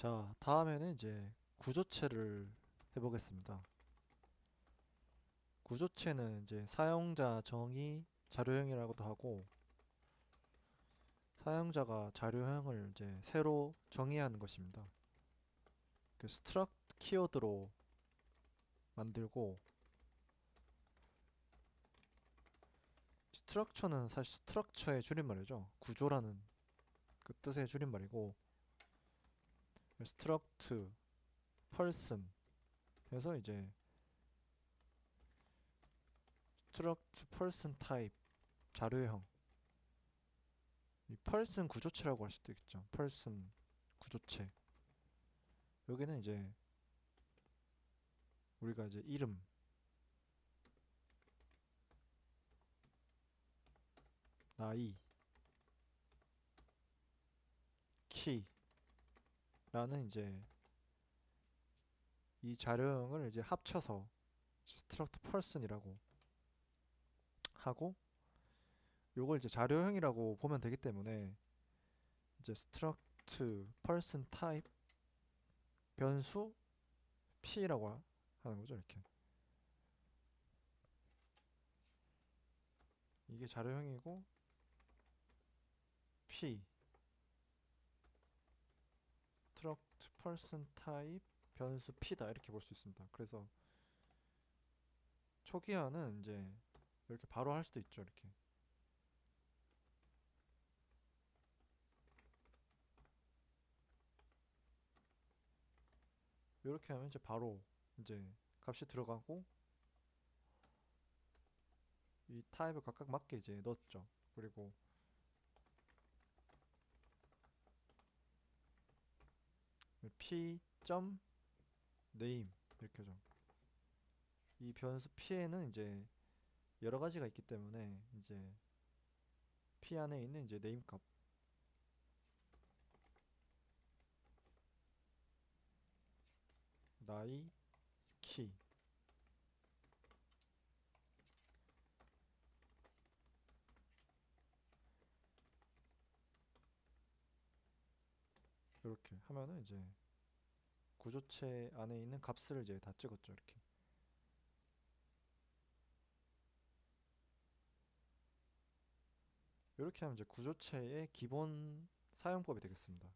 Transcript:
자, 다음에는 이제 구조체를 해보겠습니다. 구조체는 이제 사용자 정의 자료형이라고도 하고 사용자가 자료형을 이제 새로 정의하는 것입니다. 그 struct 키워드로 만들고 structure는 사실 structure의 줄임말이죠. 구조라는 그 뜻의 줄임말이고 struct person 해서 이제 struct person type 자료형 이 person 구조체라고 할 수도 있겠죠. person 구조체 여기는 이제 우리가 이제 이름 나이 키 라는 이제 이 자료형을 이제 합쳐서 struct person이라고 하고 요걸 이제 자료형이라고 보면 되기 때문에 이제 struct type 변수 p라고 하- 하는 거죠 이렇게. 이게 자료형이고 p struct person type 변수 p다 이렇게 볼 수 있습니다. 그래서 초기화는 이제 이렇게 바로 할 수도 있죠. 이렇게 이렇게 하면 이제 바로 이제 값이 들어가고 이 타입에 각각 맞게 이제 넣었죠. 그리고 p 점 name 이렇게 죠. 이 변수 p에는 이제 여러 가지가 있기 때문에 이제 p 안에 있는 이제 name 값 나이 키 이렇게 하면은 이제 구조체 안에 있는 값을 이제 다 찍었죠 이렇게. 이렇게 하면 이제 구조체의 기본 사용법이 되겠습니다